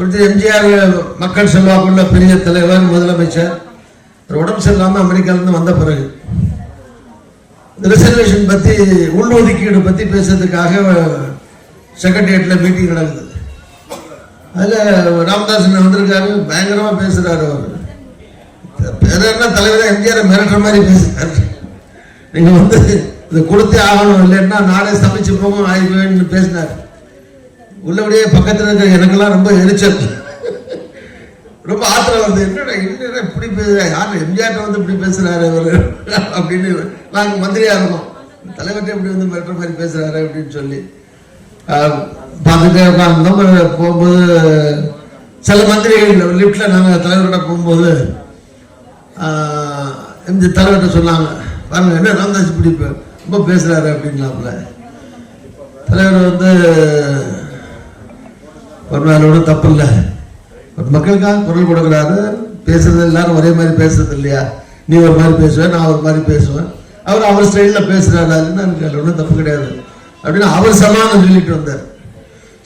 கொஞ்சம் எம்ஜிஆர் மக்கள் செல்வாக்குள்ள பெரிய தலைவர் முதலமைச்சர் உடம்பு சரியில்லாமல் அமெரிக்காவிலேருந்து வந்த பிறகு. இந்த ரிசர்வேஷன் பற்றி உள்ஒதுக்கீடு பற்றி பேசுறதுக்காக செக்ரட்டேரியட்டில் மீட்டிங் நடக்குது. அதில் ராமதாஸ் வந்திருக்காரு பயங்கரமாக பேசுகிறாரு அவர். பேர் என்ன தலைவர் எம்ஜிஆர் மிரட்டுற மாதிரி பேசுகிறார் நீங்கள் வந்து இதை கொடுத்தே ஆகணும் இல்லைன்னா நாளே சமைச்சு போகும் ஆயிடுவேன்னு பேசினார். உள்ளபடியே பக்கத்தில் இருக்கிற எனக்கெல்லாம் ரொம்ப எரிச்சல். ரொம்ப ஆத்திரம் வருது. என்னடா என்ன இப்படி பேசுற? யார் எம்ஜிஆர் வந்து இப்படி பேசுறாரு அவர்? அப்படின்னு நாங்க மந்திரியா இருக்கோம். தலைவர்கிட்ட இப்படி வந்து மிரட்டுற மாதிரி பேசுறாரு அப்படின்னு சொல்லி. பார்த்துட்டே உட்காந்துருந்தோம் போகும்போது சில மந்திரிகள் லிஃப்டில் நாங்கள் தலைவரோட போகும்போது எம்ஜி தலைவர்கிட்ட சொன்னாங்க. பாருங்க என்ன ராமதாஸ் இப்படி ரொம்ப பேசுறாரு அப்படின்னாப்புல தலைவர் வந்து ஒரு நாள் ஒன்றும் தப்பு இல்லை ஒரு மக்களுக்காக குரல் கொடுக்குறாரு. பேசுறது எல்லாரும் ஒரே மாதிரி பேசுறது இல்லையா? நீ ஒரு மாதிரி பேசுவேன் நான் ஒரு மாதிரி பேசுவேன். அவர் அவர் ஸ்டைலில் பேசுறாரு. அதுன்னு எனக்கு ஒன்றும் தப்பு கிடையாது. அப்படின்னு அவர் சமாதானம் சொல்லிட்டு வந்தார்.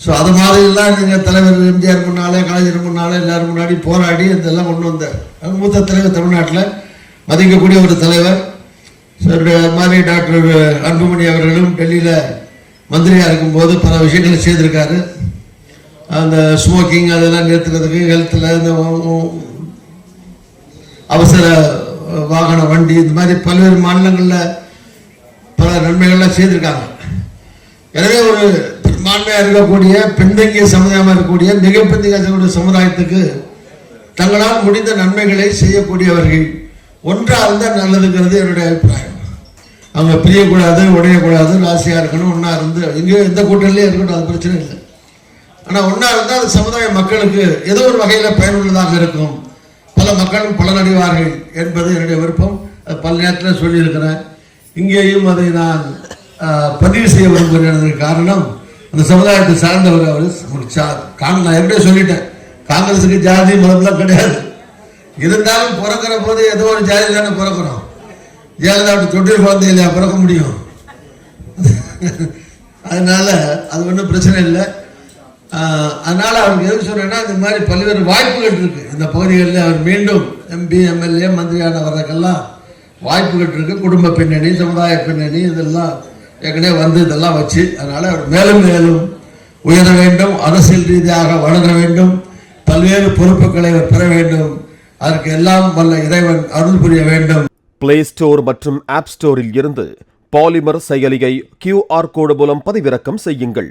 ஸோ அது மாதிரிலாம் நீங்கள் தலைவர் எம்ஜிஆர் முன்னாலே கலைஞர் முன்னாலே எல்லாரும் முன்னாடி போராடி இதெல்லாம் கொண்டு வந்தார். அது மூத்த தலைவர் தமிழ்நாட்டில் மதிக்கக்கூடிய ஒரு தலைவர். மாதிரி டாக்டர் அன்புமணி அவர்களும் டெல்லியில் மந்திரியாக இருக்கும்போது பல விஷயங்களை செய்திருக்காரு. அந்த ஸ்மோக்கிங் அதெல்லாம் நிறுத்துறதுக்கு ஹெல்த்தில் இந்த அவசர வாகன வண்டி இந்த மாதிரி பல்வேறு மாநிலங்களில் பல நன்மைகள்லாம் செய்திருக்காங்க. எனவே ஒரு பெரும்பான்மையாக இருக்கக்கூடிய பின்தங்கிய சமுதாயமாக இருக்கக்கூடிய மிக பின்தங்கிய சமுதாயத்துக்கு தங்களால் முடிந்த நன்மைகளை செய்யக்கூடியவர்கள் ஒன்றாக இருந்தால் நல்லதுங்கிறது என்னுடைய அபிப்பிராயம். அவங்க பிரியக்கூடாது உடையக்கூடாது ராசியாக இருக்கணும் ஒன்றா இருந்து எங்கேயோ எந்த கூட்டணிலையும் இருக்கட்டும் அது பிரச்சனை இல்லை. ஆனால் ஒன்றா இருந்தால் அது சமுதாய மக்களுக்கு ஏதோ ஒரு வகையில் பயனுள்ளதாக இருக்கும். பல மக்களும் பலனடைவார்கள் என்பது என்னுடைய விருப்பம். பல நேரத்தில் சொல்லியிருக்கிறேன். இங்கேயும் அதை நான் பதிவு செய்ய விரும்புகிறேன் காரணம் அந்த சமுதாயத்தை சார்ந்தவர் அவர் ஒரு காங்க- நான் எப்படியே சொல்லிட்டேன். காங்கிரஸுக்கு ஜாதி மதம்லாம் கிடையாது. இருந்தாலும் பிறக்கிற போது ஏதோ ஒரு ஜாதி தானே பிறக்கிறோம். ஜெயலலிதா தொட்டில் குழந்தை இல்லையா பிறக்க முடியும். அதனால அது ஒன்றும் பிரச்சனை இல்லை. அதனால் அவருக்கு எதுக்கு சொன்னேன்னா இந்த மாதிரி பல்வேறு வாய்ப்புகள் இருக்கு. இந்த பகுதிகளில் அவர் மீண்டும் எம்பி எம்எல்ஏ மந்திரியான வர்றதுக்கெல்லாம் வாய்ப்புகள் இருக்கு. குடும்ப பின்னணி சமுதாய பின்னணி இதெல்லாம் ஏற்கனவே வந்து இதெல்லாம் வச்சு அதனால் அவர் மேலும் மேலும் உயர வேண்டும் அரசியல் ரீதியாக வளர வேண்டும் பல்வேறு பொறுப்புகளை அவர் பெற வேண்டும். அதற்கு எல்லாம் வல்ல இறைவன் அருள் புரிய வேண்டும். பிளே ஸ்டோர் மற்றும் ஆப் ஸ்டோரில் இருந்து பாலிமர் செயலியை கியூஆர் கோடு மூலம் பதிவிறக்கம் செய்யுங்கள்.